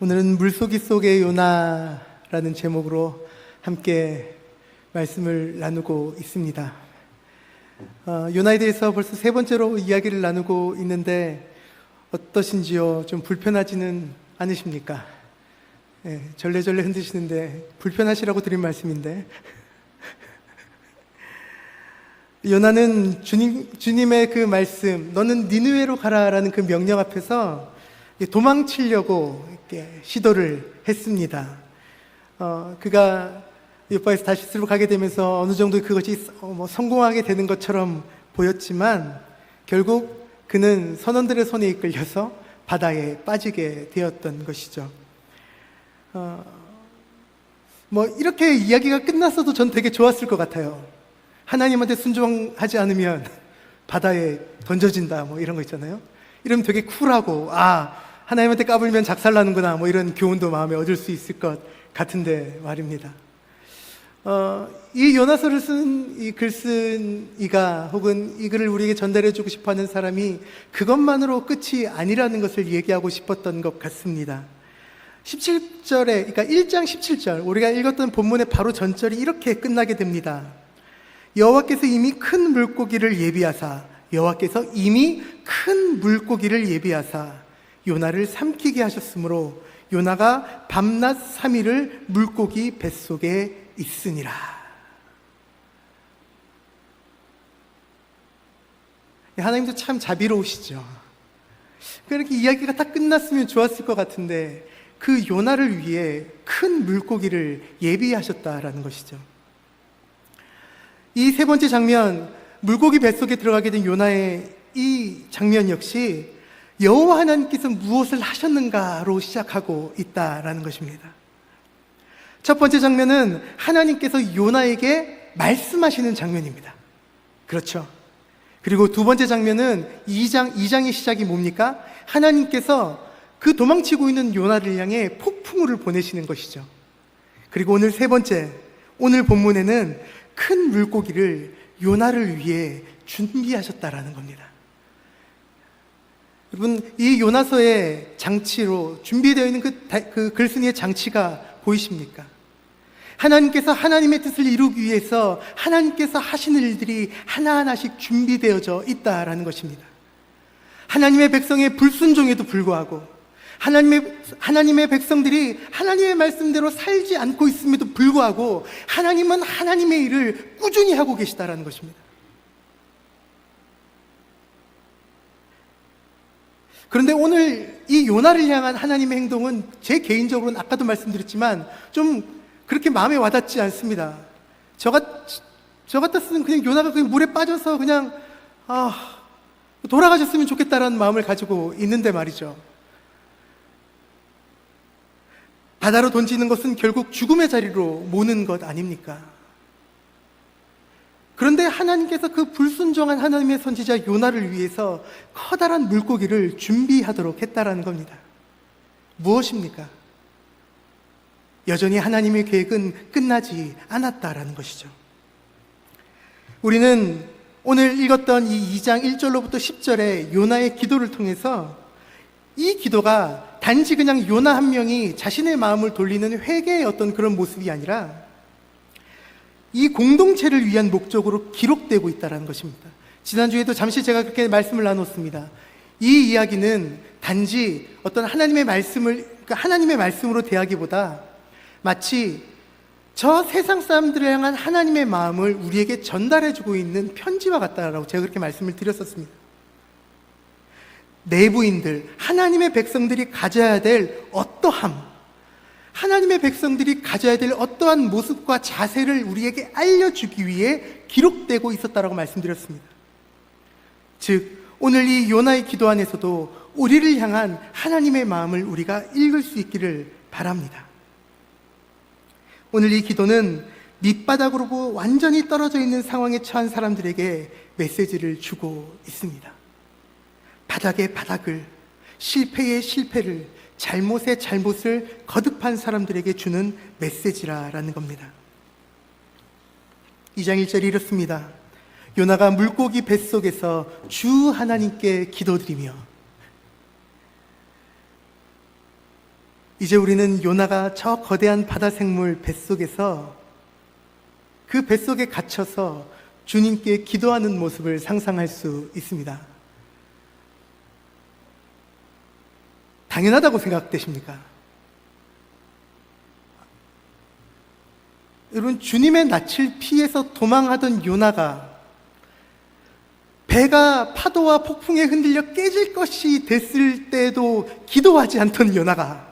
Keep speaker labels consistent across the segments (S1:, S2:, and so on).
S1: 오늘은 물속이 속의 요나라는 제목으로 함께 말씀을 나누고 있습니다. 어, 요나에 대해서 벌써 세 번째로 이야기를 나누고 있는데 어떠신지요? 좀 불편하지는 않으십니까? 예, 절레절레 흔드시는데 불편하시라고 드린 말씀인데 요나는 주님, 주님의 그 말씀 너는 니누에로 가라라는 그 명령 앞에서 도망치려고 시도를 했습니다. 어, 그가 유파에서 다시 스스 가게 되면서 어느 정도 그것이 어, 뭐 성공하게 되는 것처럼 보였지만 결국 그는 선원들의 손에 이끌려서 바다에 빠지게 되었던 것이죠. 어, 뭐 이렇게 이야기가 끝났어도 전 되게 좋았을 것 같아요. 하나님한테 순종하지 않으면 바다에 던져진다 뭐 이런 거 있잖아요. 이러면 되게 쿨하고 아 하나님한테 까불면 작살나는구나 뭐 이런 교훈도 마음에 얻을 수 있을 것 같은데 말입니다. 어, 이 요나서를 쓴 이글쓴 이가 혹은 이 글을 우리에게 전달해 주고 싶어 하는 사람이 그것만으로 끝이 아니라는 것을 얘기하고 싶었던 것 같습니다. 17절에, 그러니까 1장 17절, 우리가 읽었던 본문의 바로 전절이 이렇게 끝나게 됩니다. 여호와께서 이미 큰 물고기를 예비하사, 여호와께서 이미 큰 물고기를 예비하사, 요나를 삼키게 하셨으므로 요나가 밤낮 3일을 물고기 뱃속에 있으니라. 예, 하나님도 참 자비로우시죠. 그렇게 그러니까 이야기가 딱 끝났으면 좋았을 것 같은데 그 요나를 위해 큰 물고기를 예비하셨다라는 것이죠. 이 세 번째 장면, 물고기 뱃속에 들어가게 된 요나의 이 장면 역시 여호와 하나님께서 무엇을 하셨는가로 시작하고 있다라는 것입니다. 첫 번째 장면은 하나님께서 요나에게 말씀하시는 장면입니다. 그렇죠. 그리고 두 번째 장면은 2장 2장의 시작이 뭡니까? 하나님께서 그 도망치고 있는 요나를 향해 폭풍우를 보내시는 것이죠. 그리고 오늘 세 번째, 오늘 본문에는 큰 물고기를 요나를 위해 준비하셨다라는 겁니다. 여러분 이 요나서의 장치로 준비되어 있는 그, 그 글쓴이의 장치가 보이십니까? 하나님께서 하나님의 뜻을 이루기 위해서 하나님께서 하시는 일들이 하나하나씩 준비되어져 있다라는 것입니다. 하나님의 백성의 불순종에도 불구하고 하나님의, 하나님의 백성들이 하나님의 말씀대로 살지 않고 있음에도 불구하고 하나님은 하나님의 일을 꾸준히 하고 계시다라는 것입니다. 그런데 오늘 이 요나를 향한 하나님의 행동은 제 개인적으로는 아까도 말씀드렸지만 좀 그렇게 마음에 와닿지 않습니다. 저, 같, 저 같았으면 그냥 요나가 그냥 물에 빠져서 그냥, 아, 돌아가셨으면 좋겠다라는 마음을 가지고 있는데 말이죠. 바다로 던지는 것은 결국 죽음의 자리로 모는 것 아닙니까? 그런데 하나님께서 그 불순종한 하나님의 선지자 요나를 위해서 커다란 물고기를 준비하도록 했다라는 겁니다. 무엇입니까? 여전히 하나님의 계획은 끝나지 않았다라는 것이죠. 우리는 오늘 읽었던 이 2장 1절로부터 10절의 요나의 기도를 통해서 이 기도가 단지 그냥 요나 한 명이 자신의 마음을 돌리는 회개의 어떤 그런 모습이 아니라 이 공동체를 위한 목적으로 기록되고 있다는 것입니다. 지난주에도 잠시 제가 그렇게 말씀을 나눴습니다. 이 이야기는 단지 어떤 하나님의 말씀을, 그러니까 하나님의 말씀으로 대하기보다 마치 저 세상 사람들을 향한 하나님의 마음을 우리에게 전달해주고 있는 편지와 같다라고 제가 그렇게 말씀을 드렸었습니다. 내부인들, 하나님의 백성들이 가져야 될 어떠함, 하나님의 백성들이 가져야 될 어떠한 모습과 자세를 우리에게 알려주기 위해 기록되고 있었다라고 말씀드렸습니다. 즉, 오늘 이 요나의 기도 안에서도 우리를 향한 하나님의 마음을 우리가 읽을 수 있기를 바랍니다. 오늘 이 기도는 밑바닥으로 완전히 떨어져 있는 상황에 처한 사람들에게 메시지를 주고 있습니다. 바닥의 바닥을, 실패의 실패를, 잘못의 잘못을 거듭한 사람들에게 주는 메시지라라는 겁니다. 2장 1절이 이렇습니다. 요나가 물고기 뱃속에서 주 하나님께 기도드리며 이제 우리는 요나가 저 거대한 바다 생물 뱃속에서 그 뱃속에 갇혀서 주님께 기도하는 모습을 상상할 수 있습니다. 당연하다고 생각되십니까? 여러분, 주님의 낯을 피해서 도망하던 요나가 배가 파도와 폭풍에 흔들려 깨질 것이 됐을 때도 기도하지 않던 요나가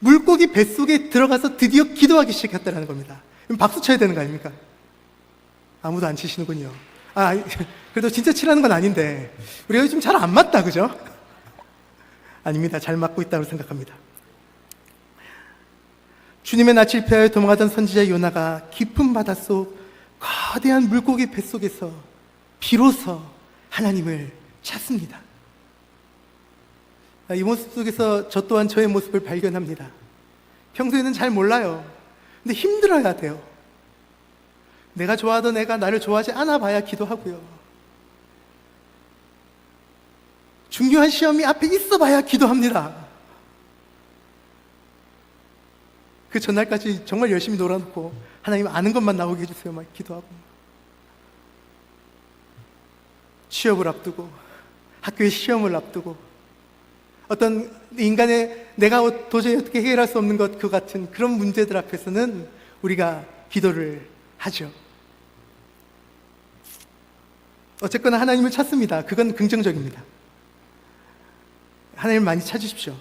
S1: 물고기 뱃속에 들어가서 드디어 기도하기 시작했다는 겁니다. 박수 쳐야 되는 거 아닙니까? 아무도 안 치시는군요. 아, 그래도 진짜 치라는 건 아닌데. 우리가 요즘 잘 안 맞다, 그죠? 아닙니다. 잘 맞고 있다고 생각합니다. 주님의 낯을 피하여 도망하던 선지자 요나가 깊은 바닷속 거대한 물고기 뱃속에서 비로소 하나님을 찾습니다. 아, 이 모습 속에서 저 또한 저의 모습을 발견합니다. 평소에는 잘 몰라요. 근데 힘들어야 돼요. 내가 좋아하던 애가 나를 좋아하지 않아 봐야 기도하고요. 중요한 시험이 앞에 있어 봐야 기도합니다. 그 전날까지 정말 열심히 놀아놓고 하나님 아는 것만 나오게 해주세요. 막 기도하고. 취업을 앞두고, 학교의 시험을 앞두고, 어떤 인간의 내가 도저히 어떻게 해결할 수 없는 것 그 같은 그런 문제들 앞에서는 우리가 기도를 하죠. 어쨌거나 하나님을 찾습니다. 그건 긍정적입니다. 하나님 많이 찾으십시오.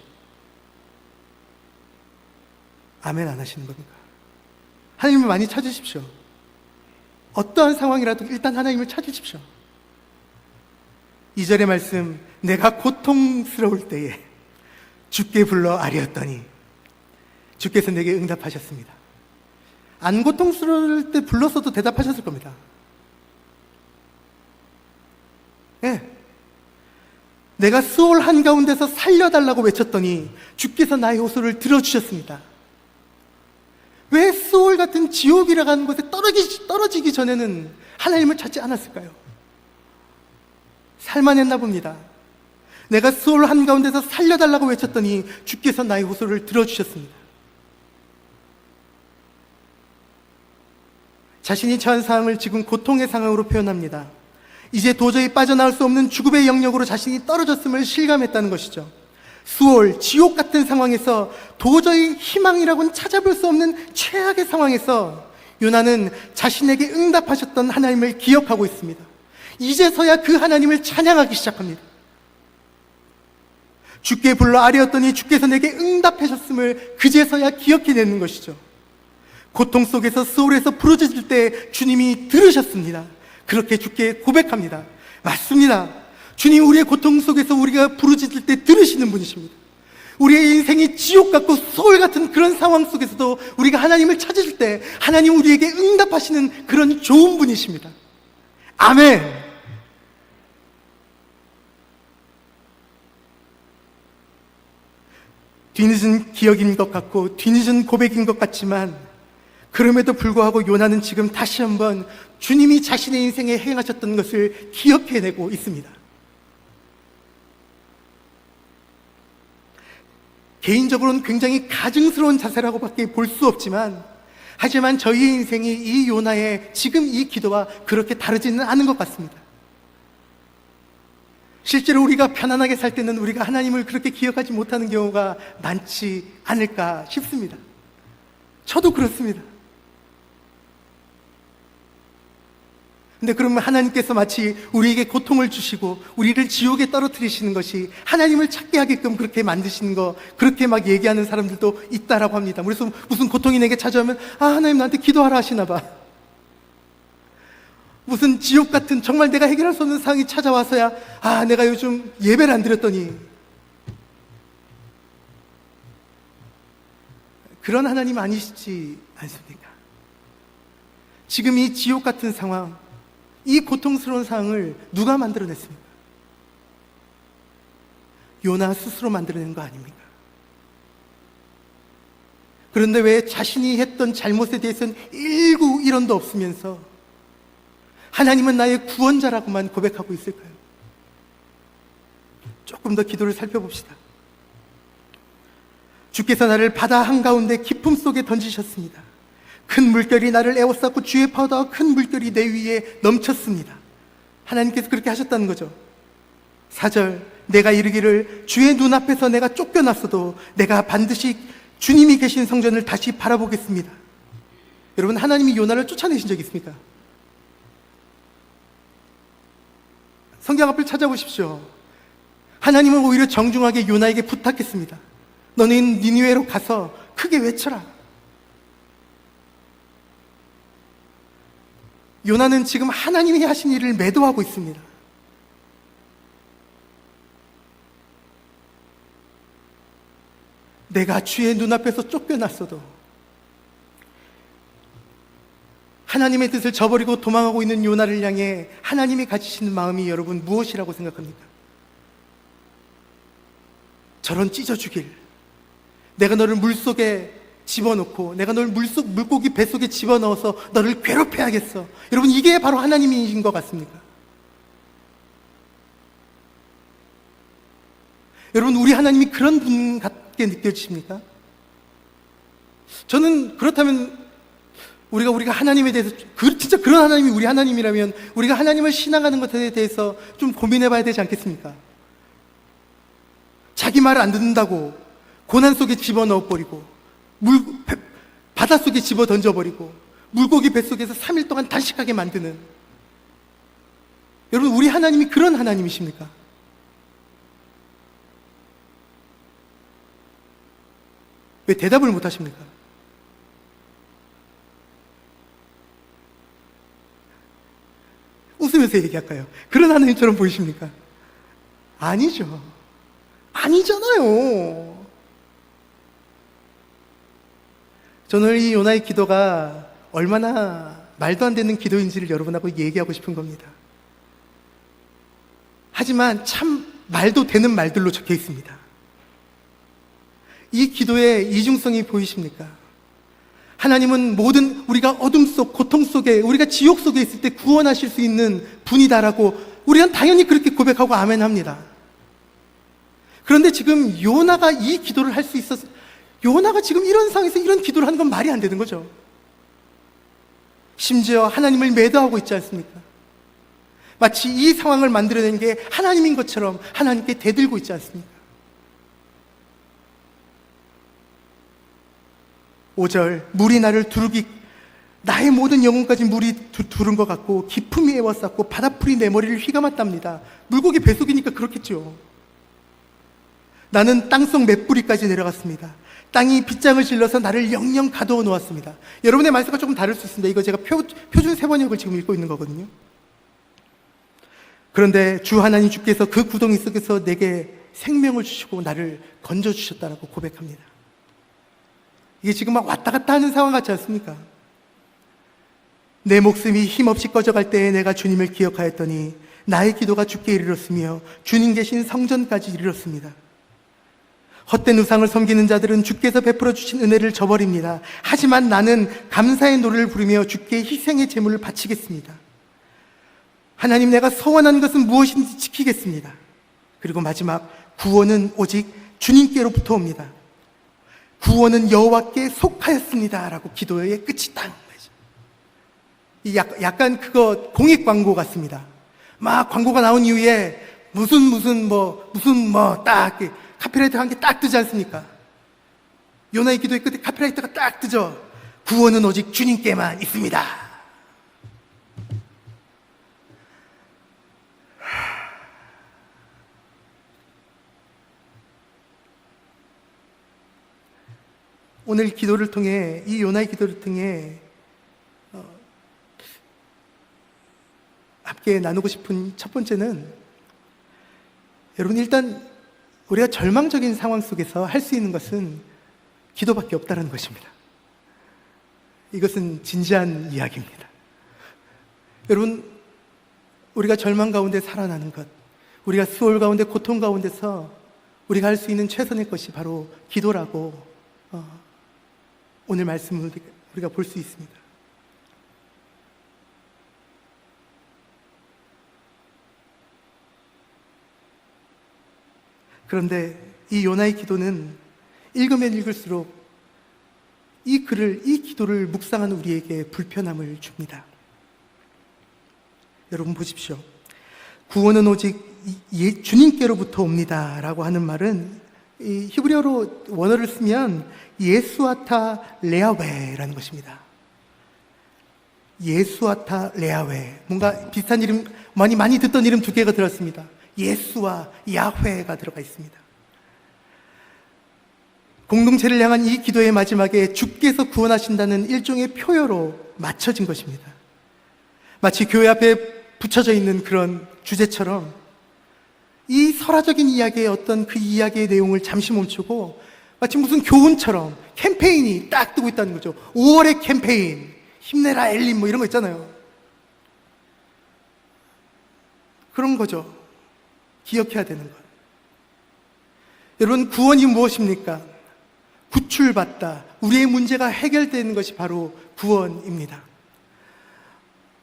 S1: 아멘 안 하시는 겁니까? 하나님을 많이 찾으십시오. 어떠한 상황이라도 일단 하나님을 찾으십시오. 2절의 말씀, 내가 고통스러울 때에 주께 불러 아뢰었더니 주께서 내게 응답하셨습니다. 안 고통스러울 때 불렀어도 대답하셨을 겁니다. 내가 수월 한가운데서 살려달라고 외쳤더니 주께서 나의 호소를 들어주셨습니다. 왜 수월 같은 지옥이라고 하는 곳에 떨어지기, 떨어지기 전에는 하나님을 찾지 않았을까요? 살만했나 봅니다. 내가 수월 한가운데서 살려달라고 외쳤더니 주께서 나의 호소를 들어주셨습니다. 자신이 처한 상황을 지금 고통의 상황으로 표현합니다. 이제 도저히 빠져나올 수 없는 주급의 영역으로 자신이 떨어졌음을 실감했다는 것이죠. 수월, 지옥 같은 상황에서 도저히 희망이라고는 찾아볼 수 없는 최악의 상황에서 요나는 자신에게 응답하셨던 하나님을 기억하고 있습니다. 이제서야 그 하나님을 찬양하기 시작합니다. 주께 불러 아뢰었더니 주께서 내게 응답하셨음을 그제서야 기억해내는 것이죠. 고통 속에서 수월에서 부르짖때 주님이 들으셨습니다. 그렇게 주께 고백합니다. 맞습니다. 주님 우리의 고통 속에서 우리가 부르짖을 때 들으시는 분이십니다. 우리의 인생이 지옥 같고 소울 같은 그런 상황 속에서도 우리가 하나님을 찾으실 때 하나님 우리에게 응답하시는 그런 좋은 분이십니다. 아멘. 뒤늦은 기억인 것 같고 뒤늦은 고백인 것 같지만 그럼에도 불구하고 요나는 지금 다시 한번 주님이 자신의 인생에 행하셨던 것을 기억해내고 있습니다. 개인적으로는 굉장히 가증스러운 자세라고밖에 볼 수 없지만, 하지만 저희 인생이 이 요나의 지금 이 기도와 그렇게 다르지는 않은 것 같습니다. 실제로 우리가 편안하게 살 때는 우리가 하나님을 그렇게 기억하지 못하는 경우가 많지 않을까 싶습니다. 저도 그렇습니다. 근데 그러면 하나님께서 마치 우리에게 고통을 주시고 우리를 지옥에 떨어뜨리시는 것이 하나님을 찾게 하게끔 그렇게 만드시는 거 그렇게 막 얘기하는 사람들도 있다라고 합니다. 그래서 무슨 고통이 내게 찾아오면 아 하나님 나한테 기도하라 하시나 봐. 무슨 지옥 같은 정말 내가 해결할 수 없는 상황이 찾아와서야 아 내가 요즘 예배를 안 드렸더니 그런 하나님 아니시지 않습니까? 지금 이 지옥 같은 상황 이 고통스러운 상황을 누가 만들어냈습니까? 요나 스스로 만들어낸 거 아닙니까? 그런데 왜 자신이 했던 잘못에 대해서는 일구 일언도 없으면서 하나님은 나의 구원자라고만 고백하고 있을까요? 조금 더 기도를 살펴봅시다. 주께서 나를 바다 한가운데 깊음 속에 던지셨습니다. 큰 물결이 나를 에워싸고 주의 파도와 큰 물결이 내 위에 넘쳤습니다. 하나님께서 그렇게 하셨다는 거죠. 4절, 내가 이르기를 주의 눈앞에서 내가 쫓겨났어도 내가 반드시 주님이 계신 성전을 다시 바라보겠습니다. 여러분, 하나님이 요나를 쫓아내신 적 있습니까? 성경 앞을 찾아보십시오. 하나님은 오히려 정중하게 요나에게 부탁했습니다. 너는 니니웨로 가서 크게 외쳐라. 요나는 지금 하나님이 하신 일을 매도하고 있습니다. 내가 주의 눈앞에서 쫓겨났어도 하나님의 뜻을 저버리고 도망하고 있는 요나를 향해 하나님이 가지시는 마음이 여러분 무엇이라고 생각합니까? 저런 찢어 죽일 내가 너를 물속에 집어넣고 내가 널 물속 물고기 뱃속에 집어넣어서 너를 괴롭혀야겠어. 여러분 이게 바로 하나님이신 것 같습니까? 여러분 우리 하나님이 그런 분 같게 느껴지십니까? 저는 그렇다면 우리가 우리가 하나님에 대해서 그, 진짜 그런 하나님이 우리 하나님이라면 우리가 하나님을 신앙하는 것에 대해서 좀 고민해봐야 되지 않겠습니까? 자기 말을 안 듣는다고 고난 속에 집어넣어 버리고 물, 바닷속에 집어 던져버리고 물고기 뱃속에서 3일 동안 단식하게 만드는 여러분 우리 하나님이 그런 하나님이십니까? 왜 대답을 못 하십니까? 웃으면서 얘기할까요? 그런 하나님처럼 보이십니까? 아니죠. 아니잖아요. 저는 이 요나의 기도가 얼마나 말도 안 되는 기도인지를 여러분하고 얘기하고 싶은 겁니다. 하지만 참 말도 되는 말들로 적혀 있습니다. 이 기도의 이중성이 보이십니까? 하나님은 모든 우리가 어둠 속, 고통 속에, 우리가 지옥 속에 있을 때 구원하실 수 있는 분이다라고 우리는 당연히 그렇게 고백하고 아멘 합니다. 그런데 지금 요나가 이 기도를 할 수 있었, 요나가 지금 이런 상황에서 이런 기도를 하는 건 말이 안 되는 거죠. 심지어 하나님을 매도하고 있지 않습니까? 마치 이 상황을 만들어낸 게 하나님인 것처럼 하나님께 대들고 있지 않습니까? 5절 물이 나를 두르기 나의 모든 영혼까지 물이 두, 른것 같고 기품이 애워쌌고 바다풀이 내 머리를 휘감았답니다. 물고기 배속이니까 그렇겠죠. 나는 땅속 맷뿌리까지 내려갔습니다. 땅이 빗장을 질러서 나를 영영 가둬 놓았습니다. 여러분의 말씀과 조금 다를 수 있습니다. 이거 제가 표, 표준 세번역을 지금 읽고 있는 거거든요. 그런데 주 하나님 주께서 그 구덩이 속에서 내게 생명을 주시고 나를 건져 주셨다라고 고백합니다. 이게 지금 막 왔다 갔다 하는 상황 같지 않습니까? 내 목숨이 힘없이 꺼져갈 때에 내가 주님을 기억하였더니 나의 기도가 죽게 이르렀으며 주님 계신 성전까지 이르렀습니다. 헛된 우상을 섬기는 자들은 주께서 베풀어 주신 은혜를 저버립니다. 하지만 나는 감사의 노래를 부르며 주께 희생의 제물을 바치겠습니다. 하나님 내가 서원한 것은 무엇인지 지키겠습니다. 그리고 마지막 구원은 오직 주님께로부터 옵니다. 구원은 여호와께 속하였습니다라고 기도의 끝이 딱이 약간 그거 공익 광고 같습니다. 막 광고가 나온 이후에 무슨 무슨 뭐 무슨 뭐딱 카피라이터 한개딱 뜨지 않습니까? 요나의 기도의 끝에 카피라이터가 딱 뜨죠. 구원은 오직 주님께만 있습니다. 오늘 기도를 통해, 이 요나의 기도를 통해, 어, 함께 나누고 싶은 첫 번째는, 여러분, 일단 우리가 절망적인 상황 속에서 할 수 있는 것은 기도밖에 없다는 것입니다. 이것은 진지한 이야기입니다. 여러분, 우리가 절망 가운데 살아나는 것, 우리가 수월 가운데 고통 가운데서 우리가 할 수 있는 최선의 것이 바로 기도라고 어, 오늘 말씀을 우리가 볼 수 있습니다. 그런데 이 요나의 기도는 읽으면 읽을수록 이 글을, 이 기도를 묵상한 우리에게 불편함을 줍니다. 여러분 보십시오. 구원은 오직 예, 주님께로부터 옵니다. 라고 하는 말은 히브리어로 원어를 쓰면 예수아타 레아웨라는 것입니다. 예수아타 레아웨. 뭔가 비슷한 이름, 많이, 많이 듣던 이름 두 개가 들었습니다. 예수와 야훼가 들어가 있습니다. 공동체를 향한 이 기도의 마지막에 주께서 구원하신다는 일종의 표어로 맞춰진 것입니다. 마치 교회 앞에 붙여져 있는 그런 주제처럼 이 설화적인 이야기의 어떤 그 이야기의 내용을 잠시 멈추고 마치 무슨 교훈처럼 캠페인이 딱 뜨고 있다는 거죠. 5월의 캠페인, 힘내라 엘린 뭐 이런 거 있잖아요. 그런 거죠. 기억해야 되는 거 여러분, 구원이 무엇입니까? 구출받다. 우리의 문제가 해결되는 것이 바로 구원입니다.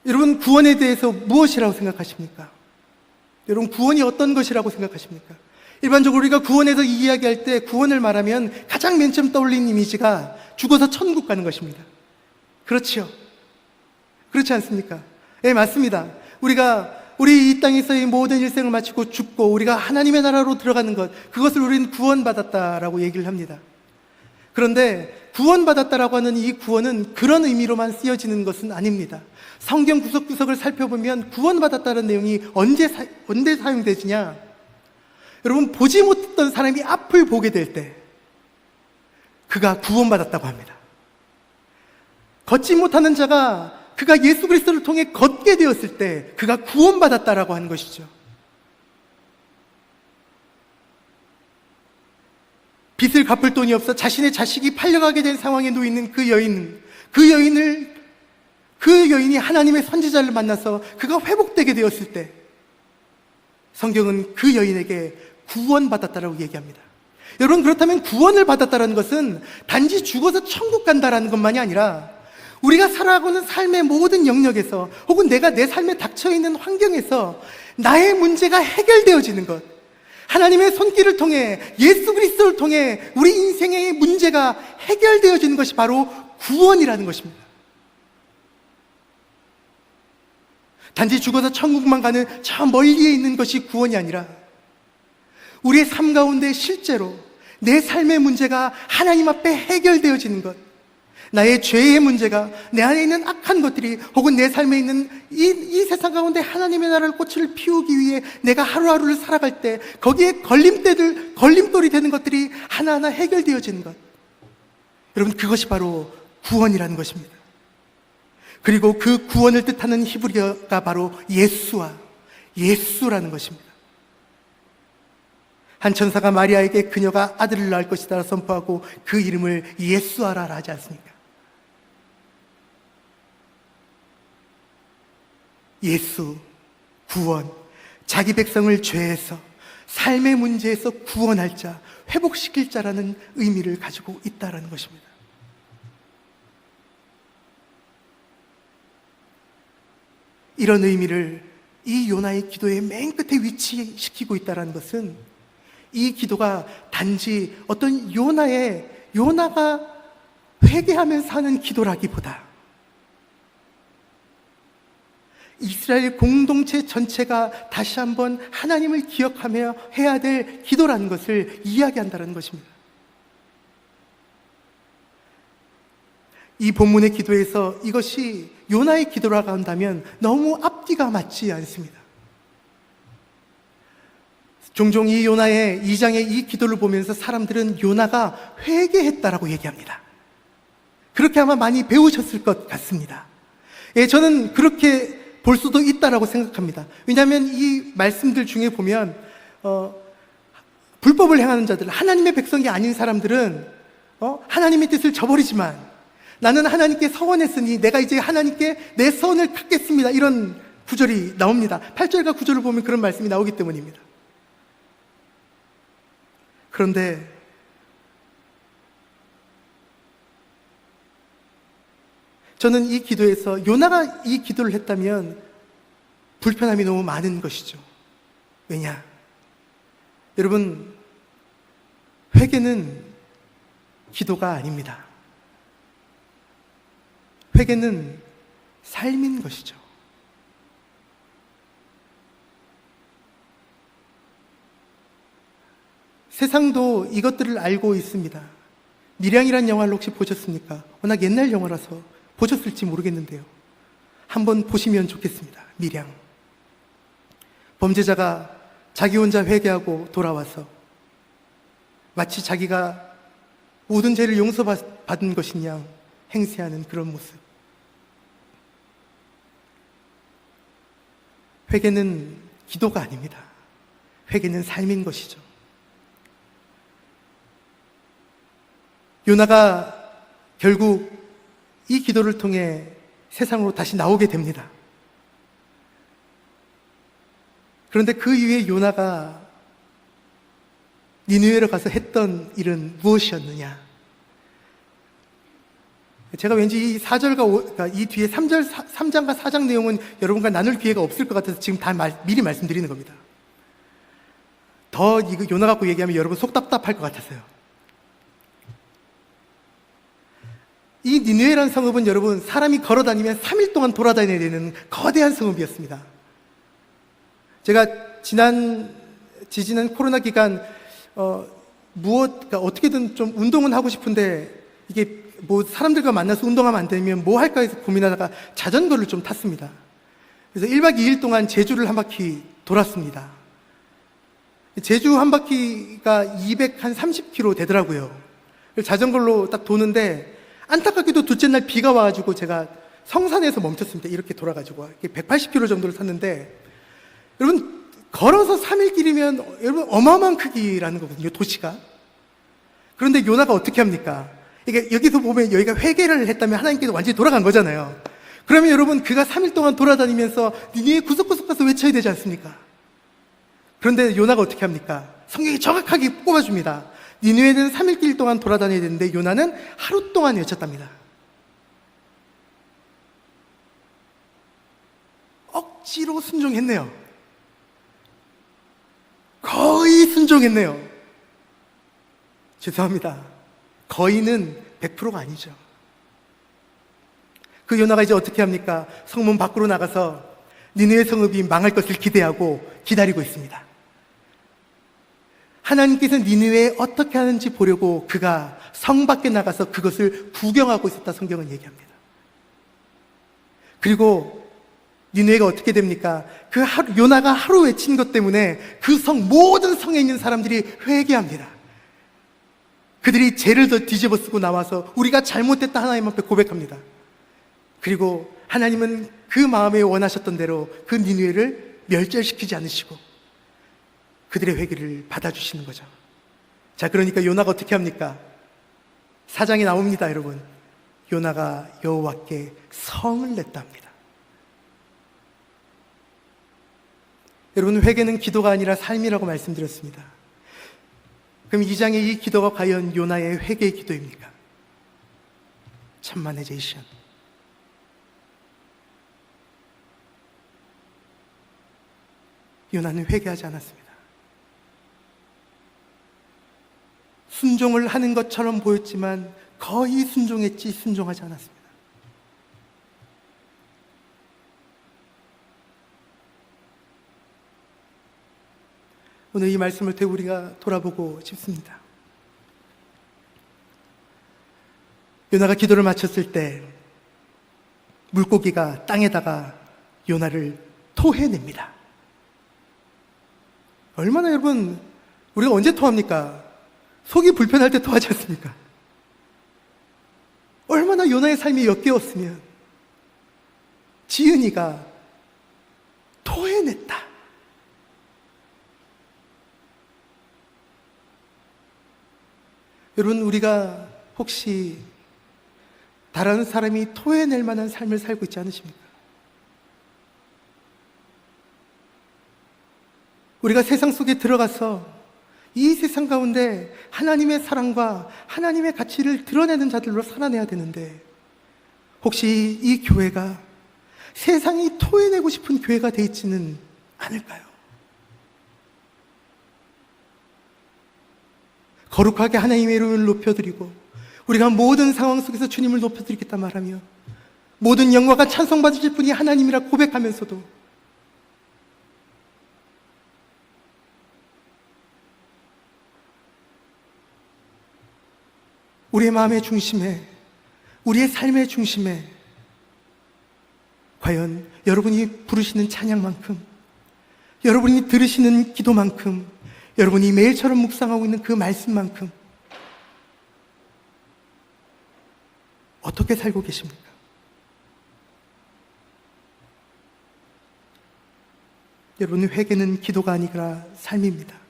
S1: 여러분, 구원에 대해서 무엇이라고 생각하십니까? 여러분, 구원이 어떤 것이라고 생각하십니까? 일반적으로 우리가 구원에서 이야기할 때 구원을 말하면 가장 맨 처음 떠올리 이미지가 죽어서 천국 가는 것입니다. 그렇지 그렇지 않습니까? 예, 네, 맞습니다. 우리가 우리 이 땅에서의 모든 일생을 마치고 죽고 우리가 하나님의 나라로 들어가는 것, 그것을 우리는 구원받았다라고 얘기를 합니다. 그런데 구원받았다라고 하는 이 구원은 그런 의미로만 쓰여지는 것은 아닙니다. 성경 구석구석을 살펴보면 구원받았다는 내용이 언제, 사, 언제 사용되지냐? 여러분, 보지 못했던 사람이 앞을 보게 될 때, 그가 구원받았다고 합니다. 걷지 못하는 자가 그가 예수 그리스도를 통해 걷게 되었을 때 그가 구원받았다라고 하는 것이죠. 빚을 갚을 돈이 없어 자신의 자식이 팔려가게 된 상황에 놓이는 그 여인, 그 여인을, 그 여인이 하나님의 선지자를 만나서 그가 회복되게 되었을 때 성경은 그 여인에게 구원받았다라고 얘기합니다. 여러분, 그렇다면 구원을 받았다는 라 것은 단지 죽어서 천국 간다라는 것만이 아니라 우리가 살아가는 삶의 모든 영역에서 혹은 내가 내 삶에 닥쳐있는 환경에서 나의 문제가 해결되어지는 것. 하나님의 손길을 통해 예수 그리스도를 통해 우리 인생의 문제가 해결되어지는 것이 바로 구원이라는 것입니다. 단지 죽어서 천국만 가는 저 멀리에 있는 것이 구원이 아니라 우리의 삶 가운데 실제로 내 삶의 문제가 하나님 앞에 해결되어지는 것. 나의 죄의 문제가 내 안에 있는 악한 것들이 혹은 내 삶에 있는 이, 이 세상 가운데 하나님의 나라를 꽃을 피우기 위해 내가 하루하루를 살아갈 때 거기에 걸림대들, 걸림돌이 되는 것들이 하나하나 해결되어지는 것. 여러분, 그것이 바로 구원이라는 것입니다. 그리고 그 구원을 뜻하는 히브리어가 바로 예수와 예수라는 것입니다. 한 천사가 마리아에게 그녀가 아들을 낳을 것이다 선포하고 그 이름을 예수아라 하지 않습니까? 예수, 구원, 자기 백성을 죄에서, 삶의 문제에서 구원할 자, 회복시킬 자라는 의미를 가지고 있다라는 것입니다. 이런 의미를 이 요나의 기도의 맨 끝에 위치시키고 있다는 것은 이 기도가 단지 어떤 요나의, 요나가 회개하면서 하는 기도라기보다 이스라엘 공동체 전체가 다시 한번 하나님을 기억하며 해야 될 기도라는 것을 이야기한다는 것입니다. 이 본문의 기도에서 이것이 요나의 기도라고 한다면 너무 앞뒤가 맞지 않습니다. 종종 이 요나의 2장의 이 기도를 보면서 사람들은 요나가 회개했다라고 얘기합니다. 그렇게 아마 많이 배우셨을 것 같습니다. 예, 저는 그렇게 볼 수도 있다라고 생각합니다. 왜냐하면 이 말씀들 중에 보면 어, 불법을 행하는 자들, 하나님의 백성이 아닌 사람들은 어, 하나님의 뜻을 저버리지만 나는 하나님께 서원했으니 내가 이제 하나님께 내 서원을 갖겠습니다. 이런 구절이 나옵니다. 8절과 9절을 보면 그런 말씀이 나오기 때문입니다. 그런데 저는 이 기도에서 요나가 이 기도를 했다면 불편함이 너무 많은 것이죠. 왜냐? 여러분, 회개는 기도가 아닙니다. 회개는 삶인 것이죠. 세상도 이것들을 알고 있습니다. 미량이란 영화를 혹시 보셨습니까? 워낙 옛날 영화라서 보셨을지 모르겠는데요. 한번 보시면 좋겠습니다. 미량. 범죄자가 자기 혼자 회개하고 돌아와서 마치 자기가 모든 죄를 용서받은 것인 양 행세하는 그런 모습. 회개는 기도가 아닙니다. 회개는 삶인 것이죠. 요나가 결국 이 기도를 통해 세상으로 다시 나오게 됩니다. 그런데 그 이후에 요나가 니누에로 가서 했던 일은 무엇이었느냐? 제가 왠지 이 4절과 5, 그러니까 이 뒤에 3절, 3장과 4장 내용은 여러분과 나눌 기회가 없을 것 같아서 지금 다 말, 미리 말씀드리는 겁니다. 더 그 요나 갖고 얘기하면 여러분 속 답답할 것 같아서요. 이 니누에란 성읍은 여러분 사람이 걸어 다니면 3일 동안 돌아다녀야 되는 거대한 성읍이었습니다. 제가 지난 지지난 코로나 기간 어, 무엇 그러니까 어떻게든 좀 운동은 하고 싶은데 이게 뭐 사람들과 만나서 운동하면 안 되면 뭐 할까 해서 고민하다가 자전거를 좀 탔습니다. 그래서 1박 2일 동안 제주를 한 바퀴 돌았습니다. 제주 한 바퀴가 230km 되더라고요. 자전거로 딱 도는데 안타깝게도 둘째 날 비가 와가지고 제가 성산에서 멈췄습니다. 이렇게 돌아가지고. 180km 정도를 탔는데, 여러분, 걸어서 3일 길이면, 여러분, 어마어마한 크기라는 거거든요, 도시가. 그런데 요나가 어떻게 합니까? 이게 여기서 보면 여기가 회개를 했다면 하나님께서 완전히 돌아간 거잖아요. 그러면 여러분, 그가 3일 동안 돌아다니면서 니네 구석구석 가서 외쳐야 되지 않습니까? 그런데 요나가 어떻게 합니까? 성경이 정확하게 뽑아줍니다. 니누에는 3일길 동안 돌아다녀야 되는데 요나는 하루 동안 외쳤답니다. 억지로 순종했네요. 거의 순종했네요. 죄송합니다. 거의는 100%가 아니죠. 그 요나가 이제 어떻게 합니까? 성문 밖으로 나가서 니네의 성읍이 망할 것을 기대하고 기다리고 있습니다. 하나님께서 니느웨 어떻게 하는지 보려고 그가 성 밖에 나가서 그것을 구경하고 있었다 성경은 얘기합니다. 그리고 니느웨가 어떻게 됩니까? 그 하루, 요나가 하루 외친 것 때문에 그 성 모든 성에 있는 사람들이 회개합니다. 그들이 죄를 더 뒤집어 쓰고 나와서 우리가 잘못됐다 하나님 앞에 고백합니다. 그리고 하나님은 그 마음에 원하셨던 대로 그 니누에를 멸절시키지 않으시고 그들의 회개를 받아주시는 거죠. 자, 그러니까 요나가 어떻게 합니까? 사장이 나옵니다, 여러분. 요나가 여호와께 성을 냈답니다. 여러분, 회개는 기도가 아니라 삶이라고 말씀드렸습니다. 그럼 이 장의 이 기도가 과연 요나의 회개의 기도입니까? 천만의 제이션. 요나는 회개하지 않았습니다. 순종을 하는 것처럼 보였지만 거의 순종했지 순종하지 않았습니다. 오늘 이 말씀을 되우리가 돌아보고 싶습니다. 요나가 기도를 마쳤을 때 물고기가 땅에다가 요나를 토해냅니다. 얼마나 여러분 우리가 언제 토합니까? 속이 불편할 때 토하지 않습니까? 얼마나 요나의 삶이 역겨웠으면 지은이가 토해냈다. 여러분, 우리가 혹시 다른 사람이 토해낼 만한 삶을 살고 있지 않으십니까? 우리가 세상 속에 들어가서 이 세상 가운데 하나님의 사랑과 하나님의 가치를 드러내는 자들로 살아내야 되는데 혹시 이 교회가 세상이 토해내고 싶은 교회가 되어 있지는 않을까요? 거룩하게 하나님의 이름을 높여드리고 우리가 모든 상황 속에서 주님을 높여드리겠다 말하며 모든 영광과 찬송받으실 분이 하나님이라 고백하면서도 우리의 마음의 중심에, 우리의 삶의 중심에, 과연 여러분이 부르시는 찬양만큼, 여러분이 들으시는 기도만큼, 여러분이 매일처럼 묵상하고 있는 그 말씀만큼, 어떻게 살고 계십니까? 여러분, 회개는 기도가 아니라 삶입니다.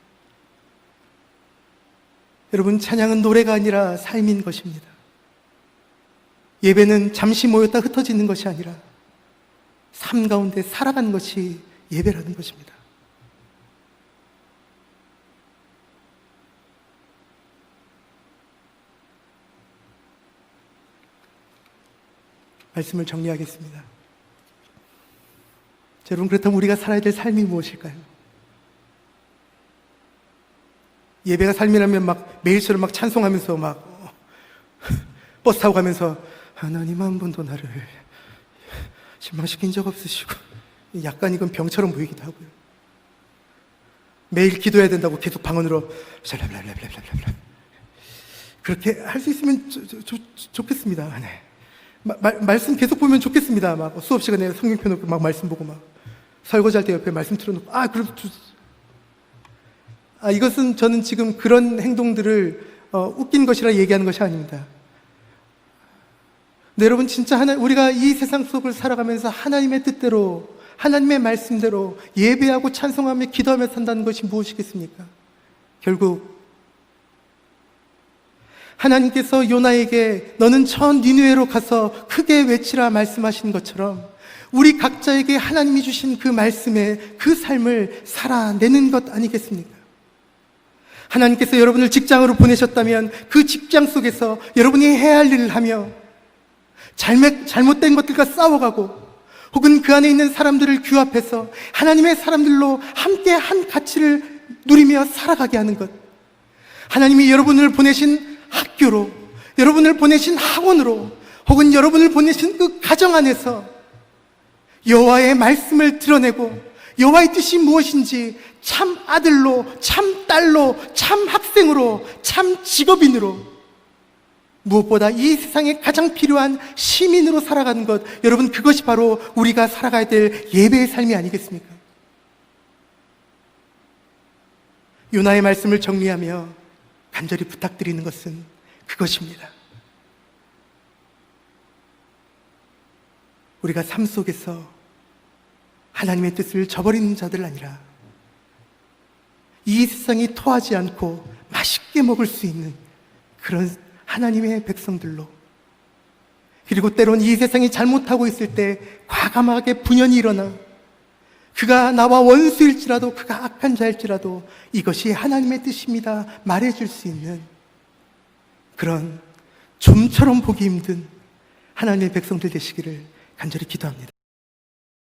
S1: 여러분, 찬양은 노래가 아니라 삶인 것입니다. 예배는 잠시 모였다 흩어지는 것이 아니라 삶 가운데 살아간 것이 예배라는 것입니다. 말씀을 정리하겠습니다. 여러분, 그렇다면 우리가 살아야 될 삶이 무엇일까요? 예배가 삶이라면 막 매일처럼 막 찬송하면서 막 버스 타고 가면서 하나님 한 번도 나를 실망시킨 적 없으시고 약간 이건 병처럼 보이기도 하고요. 매일 기도해야 된다고 계속 방언으로 샬랄랄랄랄랄랄 랄 그렇게 할 수 있으면 조, 조, 좋겠습니다. 네. 마, 말, 말씀 계속 보면 좋겠습니다. 막 수업 시간에 성경 펴놓고 막 말씀 보고 막 설거지할 때 옆에 말씀 틀어놓고 아 그래도 아, 이것은 저는 지금 그런 행동들을 어, 웃긴 것이라 얘기하는 것이 아닙니다. 근 여러분 진짜 하나 우리가 이 세상 속을 살아가면서 하나님의 뜻대로 하나님의 말씀대로 예배하고 찬송하며 기도하며 산다는 것이 무엇이겠습니까? 결국 하나님께서 요나에게 너는 천 니누에로 가서 크게 외치라 말씀하신 것처럼 우리 각자에게 하나님이 주신 그 말씀에 그 삶을 살아내는 것 아니겠습니까? 하나님께서 여러분을 직장으로 보내셨다면 그 직장 속에서 여러분이 해야 할 일을 하며 잘못된 것들과 싸워가고 혹은 그 안에 있는 사람들을 규합해서 하나님의 사람들로 함께 한 가치를 누리며 살아가게 하는 것. 하나님이 여러분을 보내신 학교로, 여러분을 보내신 학원으로, 혹은 여러분을 보내신 그 가정 안에서 여호와의 말씀을 드러내고 여호와의 뜻이 무엇인지 참 아들로, 참 딸로, 참 학생으로, 참 직업인으로 무엇보다 이 세상에 가장 필요한 시민으로 살아가는 것, 여러분 그것이 바로 우리가 살아가야 될 예배의 삶이 아니겠습니까? 요나의 말씀을 정리하며 간절히 부탁드리는 것은 그것입니다. 우리가 삶 속에서 하나님의 뜻을 저버리는 자들 아니라 이 세상이 토하지 않고 맛있게 먹을 수 있는 그런 하나님의 백성들로 그리고 때론 이 세상이 잘못하고 있을 때 과감하게 분연이 일어나 그가 나와 원수일지라도 그가 악한 자일지라도 이것이 하나님의 뜻입니다 말해줄 수 있는 그런 좀처럼 보기 힘든 하나님의 백성들 되시기를 간절히 기도합니다.